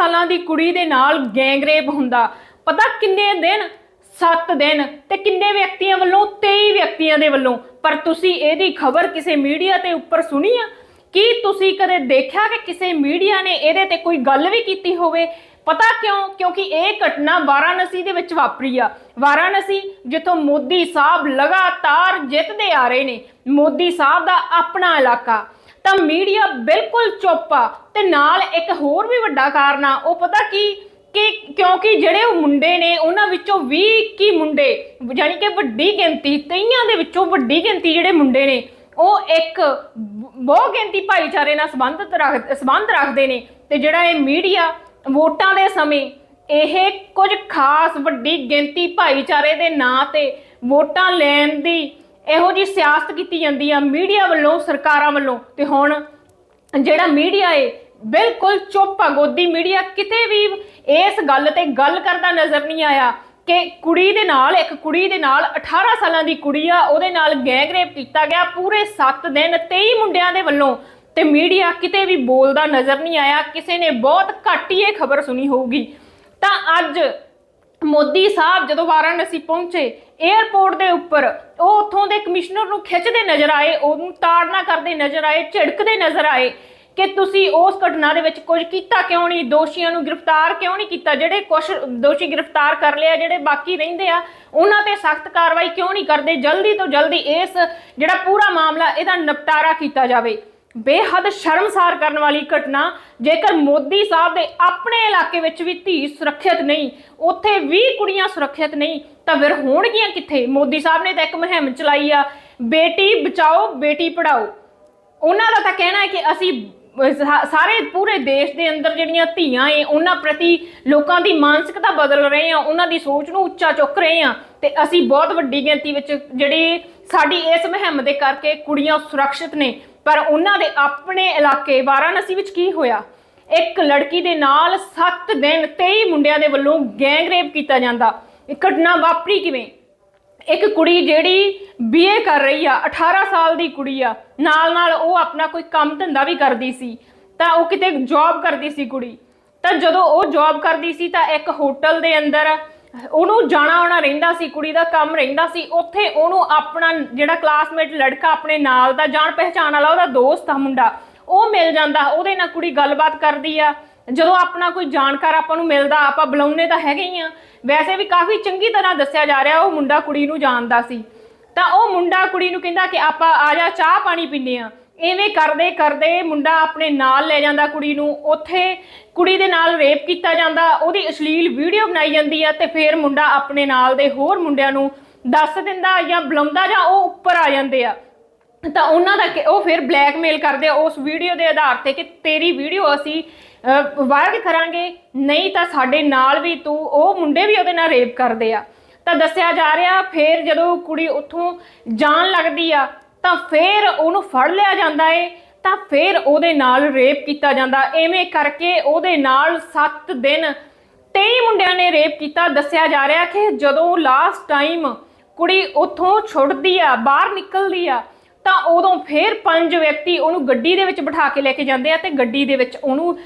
ਸਾਲਾਂ ਦੀ ਕੁੜੀ ਦੇ ਨਾਲ ਗੈਂਗਰੇਪ ਹੁੰਦਾ। ਪਤਾ ਕਿੰਨੇ ਦਿਨ? 7 ਦਿਨ। ਤੇ ਕਿੰਨੇ ਵਿਅਕਤੀਆਂ ਵੱਲੋਂ? 23 ਵਿਅਕਤੀਆਂ ਦੇ ਵੱਲੋਂ। ਪਰ ਤੁਸੀਂ ਇਹਦੀ ਖਬਰ ਕਿਸੇ ਮੀਡੀਆ ਤੇ ਉੱਪਰ ਸੁਣੀ ਆ? ਕੀ ਤੁਸੀਂ ਕਦੇ ਦੇਖਿਆ ਕਿ ਕਿਸੇ ਮੀਡੀਆ ਨੇ ਇਹਦੇ ਤੇ ਕੋਈ ਗੱਲ ਵੀ ਕੀਤੀ ਹੋਵੇ? ਪਤਾ ਕਿਉਂ? ਕਿਉਂਕਿ ਇਹ ਘਟਨਾ ਵਾਰਾਣਸੀ ਦੇ ਵਿੱਚ ਵਾਪਰੀ ਆ। ਵਾਰਾਣਸੀ, ਜਿੱਥੋਂ ਮੋਦੀ ਸਾਹਿਬ ਲਗਾਤਾਰ ਜਿੱਤਦੇ ਆ ਰਹੇ ਨੇ। ਮੋਦੀ ਸਾਹਿਬ ਦਾ ਆਪਣਾ ਇਲਾਕਾ। ਤਾਂ ਮੀਡੀਆ ਬਿਲਕੁਲ ਚੁੱਪ ਆ। ਤੇ ਨਾਲ ਇੱਕ ਹੋਰ ਵੀ ਵੱਡਾ ਕਾਰਨ ਆ, ਉਹ ਪਤਾ ਕੀ? ਕਿ ਕਿਉਂਕਿ ਜਿਹੜੇ ਉਹ ਮੁੰਡੇ ਨੇ, ਉਹਨਾਂ ਵਿੱਚੋਂ 20 ਕੀ ਮੁੰਡੇ ਯਾਨੀ ਕਿ ਵੱਡੀ ਗਿਣਤੀ, ਤਈਆਂ ਦੇ ਵਿੱਚੋਂ ਵੱਡੀ ਗਿਣਤੀ ਜਿਹੜੇ ਮੁੰਡੇ ਨੇ, ਉਹ ਇੱਕ ਬਹੁ ਗਿਣਤੀ ਭਾਈਚਾਰੇ ਨਾਲ ਸੰਬੰਧਿਤ ਰੱਖ, ਸੰਬੰਧ ਰੱਖਦੇ ਨੇ। ਤੇ ਜਿਹੜਾ ਇਹ ਮੀਡੀਆ ਵੋਟਾਂ ਦੇ ਸਮੇਂ ਇਹ ਕੁਝ ਖਾਸ ਵੱਡੀ ਗਿਣਤੀ ਭਾਈਚਾਰੇ ਦੇ ਨਾਂ ਤੇ ਵੋਟਾਂ ਲੈਣ ਦੀ ਇਹੋ ਜੀ ਸਿਆਸਤ ਕੀਤੀ ਜਾਂਦੀ ਆ ਮੀਡੀਆ ਵੱਲੋਂ, ਸਰਕਾਰਾਂ ਵੱਲੋਂ। ਤੇ ਹੁਣ ਜਿਹੜਾ ਮੀਡੀਆ ਏ, ਬਿਲਕੁਲ ਚੁੱਪ ਆ ਗੋਦੀ ਮੀਡੀਆ ਕਿਤੇ ਵੀ ਇਸ ਗੱਲ ਤੇ ਗੱਲ ਕਰਦਾ ਨਜ਼ਰ ਨਹੀਂ ਆਇਆ ਕਿ ਕੁੜੀ ਦੇ ਨਾਲ, ਇੱਕ ਕੁੜੀ ਦੇ ਨਾਲ 18 ਸਾਲਾਂ ਦੀ ਕੁੜੀ ਆ, ਉਹਦੇ ਨਾਲ ਗੈਂਗਰੇਪ ਕੀਤਾ ਗਿਆ ਪੂਰੇ 7 ਦਿਨ 23 ਮੁੰਡਿਆਂ ਦੇ ਵੱਲੋਂ। ਤੇ ਮੀਡੀਆ ਕਿਤੇ ਵੀ ਬੋਲਦਾ ਨਜ਼ਰ ਨਹੀਂ ਆਇਆ, ਕਿਸੇ ਨੇ ਬਹੁਤ ਘੱਟ ਹੀ ਇਹ ਖਬਰ ਸੁਣੀ ਹੋਊਗੀ। ਤਾਂ ਅੱਜ ਮੋਦੀ ਸਾਹਿਬ ਜਦੋਂ ਵਾਰਾਣਸੀ ਪਹੁੰਚੇ 에ਅਰਪੋਰਟ ਦੇ ਉੱਪਰ, ਉਹ ਉੱਥੋਂ ਦੇ ਕਮਿਸ਼ਨਰ ਨੂੰ ਖਿੱਚਦੇ ਨਜ਼ਰ ਆਏ, ਉਹਨੂੰ ਤਾੜਨਾ ਕਰਦੇ ਨਜ਼ਰ ਆਏ, ਝਿੜਕਦੇ ਨਜ਼ਰ ਆਏ ਕਿ ਤੁਸੀਂ ਉਸ ਘਟਨਾ ਦੇ ਵਿੱਚ ਕੁਝ ਕੀਤਾ ਕਿਉਂ ਨਹੀਂ, ਦੋਸ਼ੀਆਂ ਨੂੰ ਗ੍ਰਿਫਤਾਰ ਕਿਉਂ ਨਹੀਂ ਕੀਤਾ? ਜਿਹੜੇ ਕੁਝ ਦੋਸ਼ੀ ਗ੍ਰਿਫਤਾਰ ਕਰ ਲਿਆ ਜਿਹੜੇ ਬਾਕੀ ਰਹਿੰਦੇ ਆ, ਉਹਨਾਂ ਤੇ ਸਖਤ ਕਾਰਵਾਈ ਕਿਉਂ ਨਹੀਂ ਕਰਦੇ? ਜਲਦੀ ਤੋਂ ਜਲਦੀ ਇਸ ਜਿਹੜਾ ਪੂਰਾ ਮਾਮਲਾ, ਇਹਦਾ ਨਿਪਟਾਰਾ ਕੀਤਾ ਜਾਵੇ। ਬੇਹੱਦ ਸ਼ਰਮਸਾਰ ਕਰਨ ਵਾਲੀ ਘਟਨਾ। ਜੇਕਰ ਮੋਦੀ ਸਾਹਿਬ ਦੇ ਆਪਣੇ ਇਲਾਕੇ ਵਿੱਚ ਵੀ ਧੀ ਸੁਰੱਖਿਅਤ ਨਹੀਂ, ਉੱਥੇ ਵੀ ਕੁੜੀਆਂ ਸੁਰੱਖਿਅਤ ਨਹੀਂ, ਤਾਂ ਫਿਰ ਹੋਣਗੀਆਂ ਕਿੱਥੇ? ਮੋਦੀ ਸਾਹਿਬ ਨੇ ਤਾਂ ਇੱਕ ਮੁਹਿੰਮ ਚਲਾਈ ਆ, ਬੇਟੀ ਬਚਾਓ, ਬੇਟੀ ਪੜਾਓ ਉਹਨਾਂ ਦਾ ਤਾਂ ਕਹਿਣਾ ਹੈ ਕਿ ਅਸੀਂ ਸਾਰੇ ਪੂਰੇ ਦੇਸ਼ ਦੇ ਅੰਦਰ ਜਿਹੜੀਆਂ ਧੀਆਂ ਏ, ਉਹਨਾਂ ਪ੍ਰਤੀ ਲੋਕਾਂ ਦੀ ਮਾਨਸਿਕਤਾ ਬਦਲ ਰਹੇ ਆ, ਉਹਨਾਂ ਦੀ ਸੋਚ ਨੂੰ ਉੱਚਾ ਚੁੱਕ ਰਹੇ ਆ, ਤੇ ਅਸੀਂ ਬਹੁਤ ਵੱਡੀ ਗਿਣਤੀ ਵਿੱਚ ਜਿਹੜੇ ਸਾਡੀ ਇਸ ਮੁਹਿੰਮ ਦੇ ਕਰਕੇ ਕੁੜੀਆਂ ਸੁਰੱਖਿਅਤ ਨੇ। ਪਰ ਉਹਨਾਂ ਦੇ ਆਪਣੇ ਇਲਾਕੇ ਵਾਰਾਣਸੀ ਵਿੱਚ ਕੀ ਹੋਇਆ? ਇੱਕ ਲੜਕੀ ਦੇ ਨਾਲ 7 ਦਿਨ 23 ਮੁੰਡਿਆਂ ਦੇ ਵੱਲੋਂ ਗੈਂਗਰੇਪ ਕੀਤਾ ਜਾਂਦਾ। ਇਹ ਘਟਨਾ ਵਾਪਰੀ ਕਿਵੇਂ? ਇੱਕ ਕੁੜੀ ਜਿਹੜੀ ਬੀਏ ਕਰ ਰਹੀ ਆ 18 ਸਾਲ ਦੀ ਕੁੜੀ ਆ ਨਾਲ ਨਾਲ ਉਹ ਆਪਣਾ ਕੋਈ ਕੰਮ ਧੰਦਾ ਵੀ ਕਰਦੀ ਸੀ, ਤਾਂ ਉਹ ਕਿਤੇ ਜੌਬ ਕਰਦੀ ਸੀ ਕੁੜੀ। ਤਾਂ ਜਦੋਂ ਉਹ ਜੌਬ ਕਰਦੀ ਸੀ ਤਾਂ ਇੱਕ ਹੋਟਲ ਦੇ ਅੰਦਰ ਉਹਨੂੰ ਜਾਣਾ ਆਉਣਾ ਰਹਿੰਦਾ ਸੀ, ਕੁੜੀ ਦਾ ਕੰਮ ਰਹਿੰਦਾ ਸੀ, ਉੱਥੇ ਉਹਨੂੰ ਆਪਣਾ ਜਿਹੜਾ ਕਲਾਸਮੇਟ ਲੜਕਾ ਆਪਣੇ ਨਾਲ ਦਾ ਜਾਣ ਪਹਿਚਾਣ ਵਾਲਾ ਉਹਦਾ ਦੋਸਤ ਆ ਮੁੰਡਾ, ਉਹ ਮਿਲ ਜਾਂਦਾ, ਉਹਦੇ ਨਾਲ ਕੁੜੀ ਗੱਲਬਾਤ ਕਰਦੀ ਆ, ਜਦੋਂ ਆਪਣਾ ਕੋਈ ਜਾਣਕਾਰ ਆਪਾਂ ਨੂੰ ਮਿਲਦਾ, ਆਪਾਂ ਬੁਲਾਉਨੇ ਤਾਂ ਹੈਗੇ ਹੀ ਆ, ਵੈਸੇ ਵੀ ਕਾਫੀ ਚੰਗੀ ਤਰ੍ਹਾਂ ਦੱਸਿਆ ਜਾ ਰਿਹਾ, ਉਹ ਮੁੰਡਾ ਕੁੜੀ ਨੂੰ ਜਾਣਦਾ ਸੀ, ਤਾਂ ਉਹ ਮੁੰਡਾ ਕੁੜੀ ਨੂੰ ਕਹਿੰਦਾ ਕਿ ਆਪਾਂ ਆ ਜਾ ਚਾਹ ਪਾਣੀ ਪੀਂਦੇ ਆ ਐਵੇਂ ਕਰਦੇ ਕਰਦੇ ਮੁੰਡਾ ਆਪਣੇ ਨਾਲ ਲੈ ਜਾਂਦਾ ਕੁੜੀ ਨੂੰ, ਉੱਥੇ ਕੁੜੀ ਦੇ ਨਾਲ ਰੇਪ ਕੀਤਾ ਜਾਂਦਾ, ਉਹਦੀ ਅਸ਼ਲੀਲ ਵੀਡੀਓ ਬਣਾਈ ਜਾਂਦੀ ਆ ਤੇ ਫਿਰ ਮੁੰਡਾ ਆਪਣੇ ਨਾਲ ਦੇ ਹੋਰ ਮੁੰਡਿਆਂ ਨੂੰ ਦੱਸ ਦਿੰਦਾ ਜਾਂ ਬੁਲਾਉਂਦਾ ਜਾਂ ਉਹ ਉੱਪਰ ਆ ਜਾਂਦੇ ਆ। ਤਾਂ ਉਹਨਾਂ ਦਾ ਉਹ ਫਿਰ ਬਲੈਕਮੇਲ ਕਰਦੇ ਆ, ਉਸ ਵੀਡੀਓ ਦੇ ਆਧਾਰ ਤੇ ਕਿ ਤੇਰੀ ਵੀਡੀਓ ਅਸੀਂ ਵਾਇਰਲ ਕਰਾਂਗੇ, ਨਹੀਂ ਤਾਂ ਸਾਡੇ ਨਾਲ ਵੀ ਤੂੰ, ਉਹ ਮੁੰਡੇ ਵੀ ਉਹਦੇ ਨਾਲ ਰੇਪ ਕਰਦੇ ਆ। ਤਾਂ ਦੱਸਿਆ ਜਾ ਰਿਹਾ, ਫਿਰ ਜਦੋਂ ਕੁੜੀ ਉੱਥੋਂ ਜਾਣ ਲੱਗਦੀ ਆ ਤਾਂ ਫਿਰ ਉਹਨੂੰ ਫੜ ਲਿਆ ਜਾਂਦਾ ਏ, ਤਾਂ ਫਿਰ ਉਹਦੇ ਨਾਲ ਰੇਪ ਕੀਤਾ ਜਾਂਦਾ। ਐਵੇਂ ਕਰਕੇ ਉਹਦੇ ਨਾਲ 7 ਦਿਨ 23 ਮੁੰਡਿਆਂ ਨੇ ਰੇਪ ਕੀਤਾ। ਦੱਸਿਆ ਜਾ ਰਿਹਾ ਕਿ ਜਦੋਂ ਲਾਸਟ ਟਾਈਮ ਕੁੜੀ ਉੱਥੋਂ ਛੁੱਟਦੀ ਆ, ਬਾਹਰ ਨਿਕਲਦੀ ਆ, ਤਾਂ ਉਦੋਂ ਫੇਰ ਪੰਜ ਵਿਅਕਤੀ ਉਹਨੂੰ ਗੱਡੀ ਦੇ ਵਿੱਚ ਬਿਠਾ ਕੇ ਲੈ ਕੇ ਜਾਂਦੇ ਆ ਤੇ ਗੱਡੀ ਦੇ ਵਿੱਚ ਉਹਨੂੰ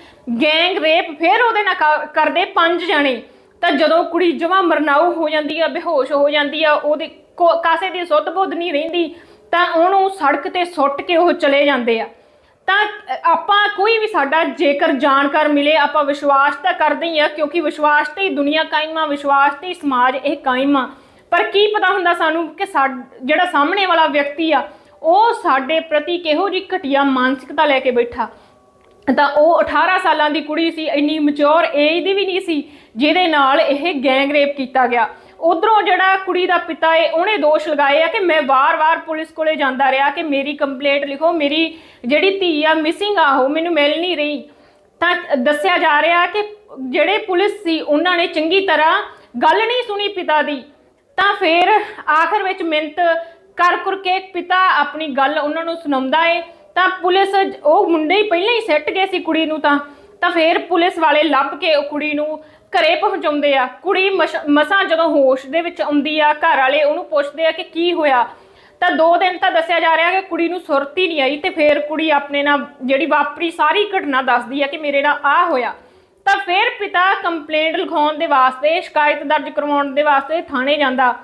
ਗੈਂਗ ਰੇਪ ਫੇਰ ਉਹਦੇ ਨਾਲ ਕ- ਕਰਦੇ ਪੰਜ ਜਣੇ। ਤਾਂ ਜਦੋਂ ਕੁੜੀ ਜਮਾ ਮਰਨਾਊ ਹੋ ਜਾਂਦੀ ਆ, ਬੇਹੋਸ਼ ਹੋ ਜਾਂਦੀ ਆ, ਉਹਦੇ ਕੋ- ਕਾਸੇ ਦੀ ਸੁੱਧ ਬੁੱਧ ਨਹੀਂ ਰਹਿੰਦੀ ਤਾਂ ਉਹਨੂੰ ਸੜਕ ਤੇ ਸੁੱਟ ਕੇ ਉਹ ਚਲੇ ਜਾਂਦੇ ਆ। ਤਾਂ ਆਪਾਂ ਕੋਈ ਵੀ ਸਾਡਾ ਜੇਕਰ ਜਾਣਕਾਰ ਮਿਲੇ, ਆਪਾਂ ਵਿਸ਼ਵਾਸ ਤਾਂ ਕਰਦੇ ਹੀ ਆ, ਕਿਉਂਕਿ ਵਿਸ਼ਵਾਸ ਤੇ ਹੀ ਦੁਨੀਆ ਕਾਇਮ ਆ, ਵਿਸ਼ਵਾਸ ਤੇ ਹੀ ਸਮਾਜ ਇਹ ਕਾਇਮ ਆ। ਪਰ ਕੀ ਪਤਾ ਹੁੰਦਾ ਸਾਨੂੰ ਕਿ ਸਾ- ਜਿਹੜਾ ਸਾਹਮਣੇ ਵਾਲਾ ਵਿਅਕਤੀ ਆ, ਉਹ ਸਾਡੇ ਪ੍ਰਤੀ ਕਿਹੋ ਜਿਹੀ ਘਟੀਆ ਮਾਨਸਿਕਤਾ ਲੈ ਕੇ ਬੈਠਾ। ਤਾਂ ਉਹ 18 ਸਾਲਾਂ ਦੀ ਕੁੜੀ ਸੀ, ਇੰਨੀ ਮੈਚੁਰ ਏਜ ਦੀ ਵੀ ਨਹੀਂ ਸੀ, ਜਿਹਦੇ ਨਾਲ ਇਹ ਗੈਂਗ ਰੇਪ ਕੀਤਾ ਗਿਆ। ਉਧਰੋਂ ਜਿਹੜਾ ਕੁੜੀ ਦਾ ਪਿਤਾ ਏ, ਉਹਨੇ ਦੋਸ਼ ਲਗਾਏ ਆ ਕਿ ਮੈਂ ਵਾਰ-ਵਾਰ ਪੁਲਿਸ ਕੋਲੇ ਜਾਂਦਾ ਰਿਹਾ ਕਿ ਮੇਰੀ ਕੰਪਲੇਂਟ ਲਿਖੋ, ਮੇਰੀ ਜਿਹੜੀ ਧੀ ਆ ਮਿਸਿੰਗ ਆ, ਉਹ ਮੈਨੂੰ ਮਿਲ ਨਹੀਂ ਰਹੀ। ਤਾਂ ਦੱਸਿਆ ਜਾ ਰਿਹਾ ਕਿ ਜਿਹੜੇ ਪੁਲਿਸ ਸੀ, ਉਹਨਾਂ ਨੇ ਚੰਗੀ ਤਰ੍ਹਾਂ ਗੱਲ ਨਹੀਂ ਸੁਣੀ ਪਿਤਾ ਦੀ। ਤਾਂ ਫਿਰ ਆਖਰ ਵਿੱਚ ਮਿੰਤ ਕਰ ਕਰ ਕੇ ਪਿਤਾ ਆਪਣੀ ਗੱਲ ਉਹਨਾਂ ਨੂੰ ਸੁਣਾਉਂਦਾ ਏ। ਤਾਂ ਪੁਲਿਸ ਉਹ ਮੁੰਡੇ ਹੀ ਪਹਿਲਾਂ ਹੀ ਸੱਟ ਗਏ ਸੀ ਕੁੜੀ ਨੂੰ ਤਾਂ। ਤਾਂ ਫਿਰ ਪੁਲਿਸ ਵਾਲੇ ਲੱਭ ਕੇ ਉਹ ਕੁੜੀ ਨੂੰ ਘਰੇ ਪਹੁੰਚਾਉਂਦੇ ਆ। ਕੁੜੀ ਮਸ਼- ਮਸਾਂ ਜਦੋਂ ਹੋਸ਼ ਦੇ ਵਿੱਚ ਆਉਂਦੀ ਆ, ਘਰ ਵਾਲੇ ਉਹਨੂੰ ਪੁੱਛਦੇ ਆ ਕਿ ਕੀ ਹੋਇਆ। ਤਾਂ ਦੋ ਦਿਨ ਤਾਂ ਦੱਸਿਆ ਜਾ ਰਿਹਾ ਕਿ ਕੁੜੀ ਨੂੰ ਸੁਰਤ ਹੀ ਨਹੀਂ ਆਈ ਤੇ ਫਿਰ ਕੁੜੀ ਆਪਣੇ ਨਾਲ ਜਿਹੜੀ ਵਾਪਰੀ ਸਾਰੀ ਘਟਨਾ ਦੱਸਦੀ ਆ ਕਿ ਮੇਰੇ ਨਾਲ ਆ ਹੋਇਆ। ਤਾਂ ਫਿਰ ਪਿਤਾ ਕੰਪਲੇਂਟ ਲਿਖਾਉਣ ਦੇ ਵਾਸਤੇ, ਸ਼ਿਕਾਇਤ ਦਰਜ ਕਰਵਾਉਣ ਦੇ ਵਾਸਤੇ ਥਾਣੇ ਜਾਂਦਾ।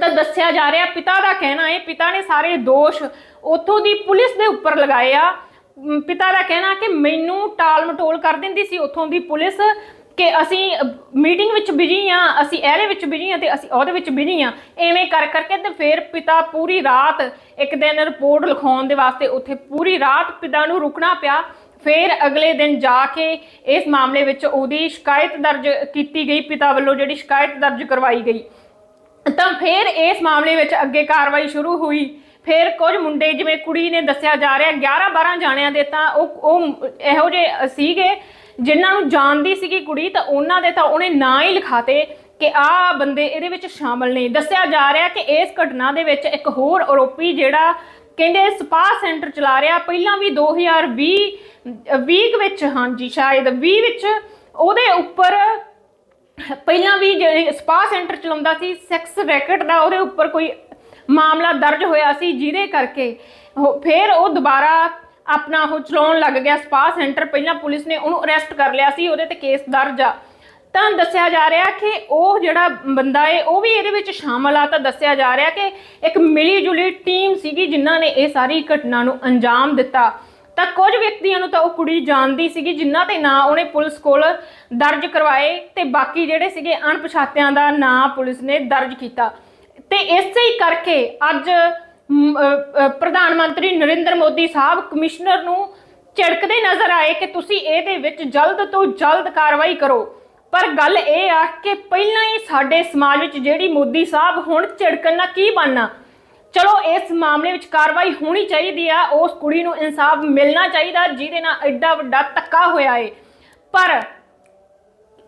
ਤਾਂ ਦੱਸਿਆ ਜਾ ਰਿਹਾ, ਪਿਤਾ ਦਾ ਕਹਿਣਾ ਹੈ ਪਿਤਾ ਨੇ ਸਾਰੇ ਦੋਸ਼ ਉੱਥੋਂ ਦੀ ਪੁਲਿਸ ਦੇ ਉੱਪਰ ਲਗਾਏ ਆ। ਅਮ ਪਿਤਾ ਦਾ ਕਹਿਣਾ ਕਿ ਮੈਨੂੰ ਟਾਲ ਮਟੋਲ ਕਰ ਦਿੰਦੀ ਸੀ ਉੱਥੋਂ ਦੀ ਪੁਲਿਸ ਕਿ ਅਸੀਂ ਮੀਟਿੰਗ ਵਿੱਚ ਬਿਜ਼ੀ ਆ ਅਸੀਂ ਇਹਦੇ ਵਿੱਚ ਬਿਜ਼ੀ ਆ ਤੇ ਅਸੀਂ ਉਹਦੇ ਵਿੱਚ ਬਿਜ਼ੀ ਆ ਐਵੇਂ ਕਰ ਕਰਕੇ ਤੇ ਫਿਰ ਪਿਤਾ ਪੂਰੀ ਰਾਤ ਇੱਕ ਦਿਨ ਰਿਪੋਰਟ ਲਿਖਾਉਣ ਦੇ ਵਾਸਤੇ ਉੱਥੇ ਪੂਰੀ ਰਾਤ ਪਿਤਾ ਨੂੰ ਰੁਕਣਾ ਪਿਆ। ਫਿਰ ਅਗਲੇ ਦਿਨ ਜਾ ਕੇ ਇਸ ਮਾਮਲੇ ਵਿੱਚ ਉਹਦੀ ਸ਼ਿਕਾਇਤ ਦਰਜ ਕੀਤੀ ਗਈ, ਪਿਤਾ ਵੱਲੋਂ ਜਿਹੜੀ ਸ਼ਿਕਾਇਤ ਦਰਜ ਕਰਵਾਈ ਗਈ। ਤਾਂ ਫਿਰ ਇਸ ਮਾਮਲੇ ਵਿੱਚ ਅੱਗੇ ਕਾਰਵਾਈ ਸ਼ੁਰੂ ਹੋਈ। ਫਿਰ ਕੁਝ ਮੁੰਡੇ ਜਿਵੇਂ ਕੁੜੀ ਨੇ ਦੱਸਿਆ ਜਾ ਰਿਹਾ 11 12 ਜਾਣਿਆਂ ਦੇ ਤਾਂ ਉਹ ਉਹ ਇਹੋ ਜਿਹੇ ਸੀਗੇ, ਜਿਨ੍ਹਾਂ ਨੂੰ ਜਾਣਦੀ ਸੀਗੀ ਕੁੜੀ ਤਾਂ ਉਹਨਾਂ ਦੇ ਤਾਂ ਉਹਨੇ ਨਾਂ ਹੀ ਲਿਖਾਤੇ ਕਿ ਆਹ ਬੰਦੇ ਇਹਦੇ ਵਿੱਚ ਸ਼ਾਮਲ ਨੇ। ਦੱਸਿਆ ਜਾ ਰਿਹਾ ਕਿ ਇਸ ਘਟਨਾ ਦੇ ਵਿੱਚ ਇੱਕ ਹੋਰ ਆਰੋਪੀ ਜਿਹੜਾ ਕਹਿੰਦੇ ਸਪਾ ਸੈਂਟਰ ਚਲਾ ਰਿਹਾ, ਪਹਿਲਾਂ ਵੀ 2020 ਵੀਕ ਵਿੱਚ, ਹਾਂਜੀ, ਸ਼ਾਇਦ 20 ਵਿੱਚ, ਉਹਦੇ ਉੱਪਰ ਪਹਿਲਾਂ ਵੀ ਜਿਹੜੇ ਸਪਾ ਸੈਂਟਰ ਚਲਾਉਂਦਾ ਸੀ, ਸੈਕਸ ਰੈਕਟ ਦਾ ਉਹਦੇ ਉੱਪਰ ਕੋਈ ਮਾਮਲਾ ਦਰਜ ਹੋਇਆ ਸੀ ਜਿਹਦੇ ਕਰਕੇ ਉਹ- ਫਿਰ ਉਹ ਦੁਬਾਰਾ ਆਪਣਾ ਉਹ ਚਲਾਉਣ ਲੱਗ ਗਿਆ, ਸਪਾ ਸੈਂਟਰ। ਪਹਿਲਾਂ ਪੁਲਿਸ ਨੇ ਉਹਨੂੰ ਅਰੈਸਟ ਕਰ ਲਿਆ ਸੀ, ਉਹਦੇ ਤੇ ਕੇਸ ਦਰਜ ਆ। ਤਾਂ ਦੱਸਿਆ ਜਾ ਰਿਹਾ ਕਿ ਉਹ ਜਿਹੜਾ ਬੰਦਾ ਏ, ਉਹ ਵੀ ਇਹਦੇ ਵਿੱਚ ਸ਼ਾਮਲ ਆ। ਤਾਂ ਦੱਸਿਆ ਜਾ ਰਿਹਾ ਕਿ ਇੱਕ ਮਿਲੀ ਜੁਲੀ ਟੀਮ ਸੀਗੀ ਜਿਨ੍ਹਾਂ ਨੇ ਇਹ ਸਾਰੀ ਘਟਨਾ ਨੂੰ ਅੰਜਾਮ ਦਿੱਤਾ। ਤਾਂ ਕੁਝ ਵਿਅਕਤੀਆਂ ਨੂੰ ਤਾਂ ਉਹ ਕੁੜੀ ਜਾਣਦੀ ਸੀਗੀ, ਜਿਨ੍ਹਾਂ ਤੇ ਨਾਂ ਉਹਨੇ ਪੁਲਿਸ ਕੋਲ ਦਰਜ ਕਰਵਾਏ ਤੇ ਬਾਕੀ ਜਿਹੜੇ ਸੀਗੇ ਅਣਪਛਾਤਿਆਂ ਦਾ ਨਾਂ ਪੁਲਿਸ ਨੇ ਦਰਜ ਕੀਤਾ। ਤੇ ਇਸੇ ਹੀ ਕਰਕੇ ਅੱਜ ਪ੍ਰਧਾਨ ਮੰਤਰੀ ਨਰਿੰਦਰ ਮੋਦੀ ਸਾਹਿਬ ਕਮਿਸ਼ਨਰ ਨੂੰ ਝਿੜਕਦੇ ਨਜ਼ਰ ਆਏ ਕਿ ਤੁਸੀਂ ਇਹਦੇ ਵਿੱਚ ਜਲਦ ਤੋਂ ਜਲਦ ਕਾਰਵਾਈ ਕਰੋ। ਪਰ ਗੱਲ ਇਹ ਆ ਕਿ ਪਹਿਲਾਂ ਹੀ ਸਾਡੇ ਸਮਾਜ ਵਿੱਚ ਜਿਹੜੀ ਮੋਦੀ ਸਾਹਿਬ ਹੁਣ ਝਿੜਕਣ ਨਾਲ ਕੀ ਬਣਨਾ? ਚਲੋ, ਇਸ ਮਾਮਲੇ ਵਿੱਚ ਕਾਰਵਾਈ ਹੋਣੀ ਚਾਹੀਦੀ ਆ, ਉਸ ਕੁੜੀ ਨੂੰ ਇਨਸਾਫ ਮਿਲਣਾ ਚਾਹੀਦਾ, ਜਿਹਦੇ ਨਾਲ ਐਡਾ ਵੱਡਾ ਧੱਕਾ ਹੋਇਆ ਏ। ਪਰ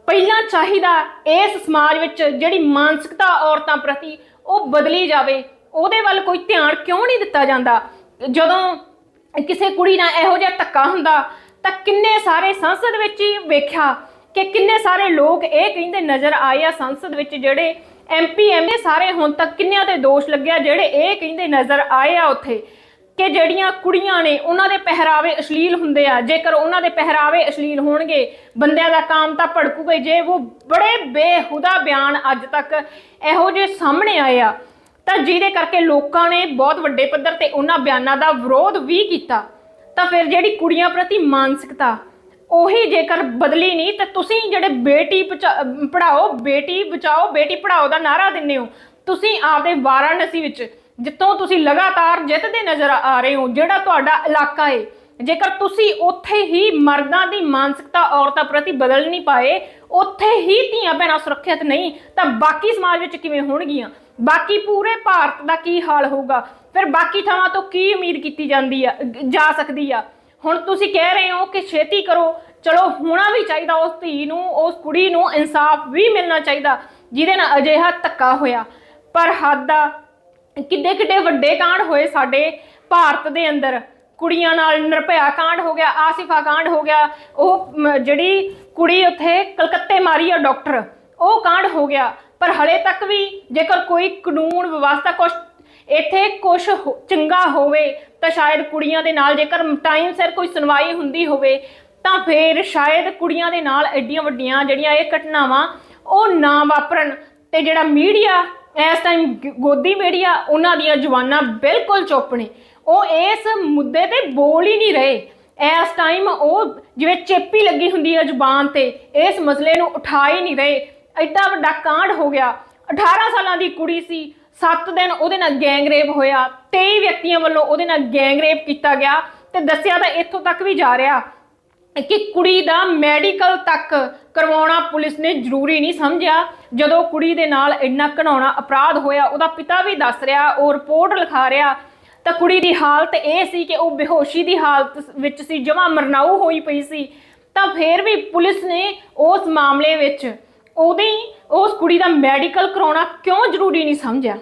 ਪਹਿਲਾਂ ਚਾਹੀਦਾ ਇਸ ਸਮਾਜ ਵਿੱਚ ਜਿਹੜੀ ਮਾਨਸਿਕਤਾ ਔਰਤਾਂ ਪ੍ਰਤੀ ਉਹ ਬਦਲੀ ਜਾਵੇ, ਉਹਦੇ ਵੱਲ ਕੋਈ ਧਿਆਨ ਕਿਉਂ ਨਹੀਂ ਦਿੱਤਾ ਜਾਂਦਾ? ਜਦੋਂ ਕਿਸੇ ਕੁੜੀ ਨਾਲ ਇਹੋ ਜਿਹਾ ਧੱਕਾ ਹੁੰਦਾ, ਤਾਂ ਕਿੰਨੇ ਸਾਰੇ ਸੰਸਦ ਵਿੱਚ ਹੀ ਵੇਖਿਆ ਕਿ ਕਿੰਨੇ ਸਾਰੇ ਲੋਕ ਇਹ ਕਹਿੰਦੇ ਨਜ਼ਰ ਆਏ ਆ ਸੰਸਦ ਵਿੱਚ ਜਿਹੜੇ ਐਮਪੀ ਐਮਏ ਸਾਰੇ ਹੁਣ ਤੱਕ ਕਿੰਨਿਆਂ ਤੇ ਦੋਸ਼ ਲੱਗਿਆ, ਜਿਹੜੇ ਇਹ ਕਹਿੰਦੇ ਨਜ਼ਰ ਆਏ ਆ ਉੱਥੇ। ਕਿ ਜਿਹੜੀਆਂ ਕੁੜੀਆਂ ਨੇ ਉਹਨਾਂ ਦੇ ਪਹਿਰਾਵੇ ਅਸ਼ਲੀਲ ਹੁੰਦੇ ਆ, ਜੇਕਰ ਉਹਨਾਂ ਦੇ ਪਹਿਰਾਵੇ ਅਸ਼ਲੀਲ ਹੋਣਗੇ, ਬੰਦਿਆਂ ਦਾ ਕਾਮ ਤਾਂ ਭੜਕੂਗਾ ਜੇ ਉਹ ਬੜੇ ਬੇਹੁਦਾ ਬਿਆਨ ਅੱਜ ਤੱਕ ਇਹੋ ਜਿਹੇ ਸਾਹਮਣੇ ਆਏ ਆ, ਤਾਂ ਜਿਹਦੇ ਕਰਕੇ ਲੋਕਾਂ ਨੇ ਬਹੁਤ ਵੱਡੇ ਪੱਧਰ ਤੇ ਉਹਨਾਂ ਬਿਆਨਾਂ ਦਾ ਵਿਰੋਧ ਵੀ ਕੀਤਾ, ਤਾਂ ਫਿਰ ਜਿਹੜੀ ਕੁੜੀਆਂ ਪ੍ਰਤੀ ਮਾਨਸਿਕਤਾ, ਉਹੀ ਜੇਕਰ ਬਦਲੀ ਨਹੀਂ, ਤਾਂ ਤੁਸੀਂ ਜਿਹੜੇ ਬੇਟੀ ਬਚਾ- ਪੜ੍ਹਾਓ, ਬੇਟੀ ਬਚਾਓ, ਬੇਟੀ ਪੜ੍ਹਾਓ ਦਾ ਨਾਰਾ ਦਿੰਦੇ ਹੋ, ਤੁਸੀਂ ਆਪਦੇ ਵਾਰਾਣਸੀ ਵਿੱਚ ਜਿੱਥੋਂ ਤੁਸੀਂ ਲਗਾਤਾਰ ਜਿੱਤਦੇ ਨਜ਼ਰ ਆ ਰਹੇ ਹੋ, ਜਿਹੜਾ ਤੁਹਾਡਾ ਇਲਾਕਾ ਏ, ਜੇਕਰ ਤੁਸੀਂ ਉੱਥੇ ਹੀ ਮਰਦਾਂ ਦੀ ਮਾਨਸਿਕਤਾ ਔਰਤਾਂ ਪ੍ਰਤੀ ਬਦਲ ਨਹੀਂ ਪਾਏ, ਉੱਥੇ ਹੀ ਧੀਆਂ ਭੈਣਾਂ ਸੁਰੱਖਿਅਤ ਨਹੀਂ, ਤਾਂ ਬਾਕੀ ਸਮਾਜ ਵਿੱਚ ਕਿਵੇਂ ਹੋਣਗੀਆਂ? ਬਾਕੀ ਪੂਰੇ ਭਾਰਤ ਦਾ ਕੀ ਹਾਲ ਹੋਊਗਾ? ਫਿਰ ਬਾਕੀ ਥਾਵਾਂ ਤੋਂ ਕੀ ਉਮੀਦ ਕੀਤੀ ਜਾਂਦੀ ਆ ਜਾ ਸਕਦੀ ਆ? ਹੁਣ ਤੁਸੀਂ ਕਹਿ ਰਹੇ ਹੋ ਕਿ ਛੇਤੀ ਕਰੋ, ਚਲੋ ਹੋਣਾ ਵੀ ਚਾਹੀਦਾ ਉਸ ਧੀ ਨੂੰ, ਉਸ ਕੁੜੀ ਨੂੰ ਇਨਸਾਫ ਵੀ ਮਿਲਣਾ ਚਾਹੀਦਾ, ਜਿਹਦੇ ਨਾਲ ਅਜਿਹਾ ਧੱਕਾ ਹੋਇਆ। ਪਰ ਹੱਦ ਆ ਕਿੱਡੇ ਕਿੱਡੇ ਵੱਡੇ ਕਾਂਡ ਹੋਏ ਸਾਡੇ ਭਾਰਤ ਦੇ ਅੰਦਰ। ਕੁੜੀਆਂ ਨਾਲ ਨਿਰਭਇਆ ਕਾਂਡ ਹੋ ਗਿਆ, ਆਸਿਫਾ ਕਾਂਡ ਹੋ ਗਿਆ, ਉਹ ਜਿਹੜੀ ਕੁੜੀ ਉੱਥੇ ਕਲਕੱਤੇ ਮਾਰੀ ਆ ਡਾਕਟਰ, ਉਹ ਕਾਂਡ ਹੋ ਗਿਆ। ਪਰ ਹਲੇ ਤੱਕ ਵੀ ਜੇਕਰ ਕੋਈ ਕਾਨੂੰਨ, ਵਿਵਸਥਾ ਕੁਛ ਇੱਥੇ ਕੁਝ ਚੰਗਾ ਹੋਵੇ, ਤਾਂ ਸ਼ਾਇਦ ਕੁੜੀਆਂ ਦੇ ਨਾਲ ਜੇਕਰ ਟਾਈਮ ਸਿਰ ਕੋਈ ਸੁਣਵਾਈ ਹੁੰਦੀ ਹੋਵੇ, ਤਾਂ ਫਿਰ ਸ਼ਾਇਦ ਕੁੜੀਆਂ ਦੇ ਨਾਲ ਐਡੀਆਂ ਵੱਡੀਆਂ ਜਿਹੜੀਆਂ ਇਹ ਘਟਨਾਵਾਂ, ਉਹ ਨਾ ਵਾਪਰਨ। ਤੇ ਜਿਹੜਾ ਮੀਡੀਆ ਇਸ ਟਾਈਮ ਗੋਦੀ ਮੀਡੀਆ ਉਹਨਾਂ ਦੀਆਂ ਜਵਾਨਾਂ ਬਿਲਕੁਲ ਚੁੱਪ ਨੇ। ਉਹ ਇਸ ਮੁੱਦੇ ਤੇ ਬੋਲ ਹੀ ਨਹੀਂ ਰਹੇ। ਇਸ ਟਾਈਮ ਉਹ ਜਿਵੇਂ ਚੇਪੀ ਲੱਗੀ ਹੁੰਦੀ ਹੈ ਜ਼ੁਬਾਨ ਤੇ, ਇਸ ਮਸਲੇ ਨੂੰ ਉਠਾ ਹੀ ਨਹੀਂ ਰਹੇ। ਐਡਾ ਵੱਡਾ ਕਾਂਡ ਹੋ ਗਿਆ। 18 ਸਾਲਾਂ ਦੀ ਕੁੜੀ ਸੀ 7 ਦਿਨ ਉਹਦੇ ਨਾਲ ਗੈਂਗ ਰੇਪ ਹੋਇਆ 23 ਵਿਅਕਤੀਆਂ ਵੱਲੋਂ ਉਹਦੇ ਨਾਲ ਗੈਂਗ ਰੇਪ ਕੀਤਾ ਗਿਆ ਤੇ ਦੱਸਿਆ ਤਾਂ ਇੱਥੋਂ ਤੱਕ ਵੀ ਜਾ ਰਿਹਾ। ਕਿ ਕੁੜੀ ਦਾ ਮੈਡੀਕਲ ਤੱਕ ਕਰਵਾਉਣਾ ਪੁਲਿਸ ਨੇ ਜ਼ਰੂਰੀ ਨਹੀਂ ਸਮਝਿਆ। ਜਦੋਂ ਕੁੜੀ ਦੇ ਨਾਲ ਇੰਨਾ ਘਣਾਉਣਾ ਅਪਰਾਧ ਹੋਇਆ, ਉਹਦਾ ਪਿਤਾ ਵੀ ਦੱਸ ਰਿਹਾ, ਉਹ ਰਿਪੋਰਟ ਲਿਖਾ ਰਿਹਾ। ਤਾਂ ਕੁੜੀ ਦੀ ਹਾਲਤ ਇਹ ਸੀ ਕਿ ਉਹ ਬੇਹੋਸ਼ੀ ਦੀ ਹਾਲਤ ਵਿੱਚ ਸੀ, ਜਮਾ ਮਰਨਾਊ ਹੋਈ ਪਈ ਸੀ। ਤਾਂ ਫਿਰ ਵੀ ਪੁਲਿਸ ਨੇ ਉਸ ਮਾਮਲੇ ਵਿੱਚ ਉਹਦੀ, ਉਸ ਕੁੜੀ ਦਾ ਮੈਡੀਕਲ ਕਰਾਉਣਾ ਕਿਉਂ ਜ਼ਰੂਰੀ ਨਹੀਂ ਸਮਝਿਆ?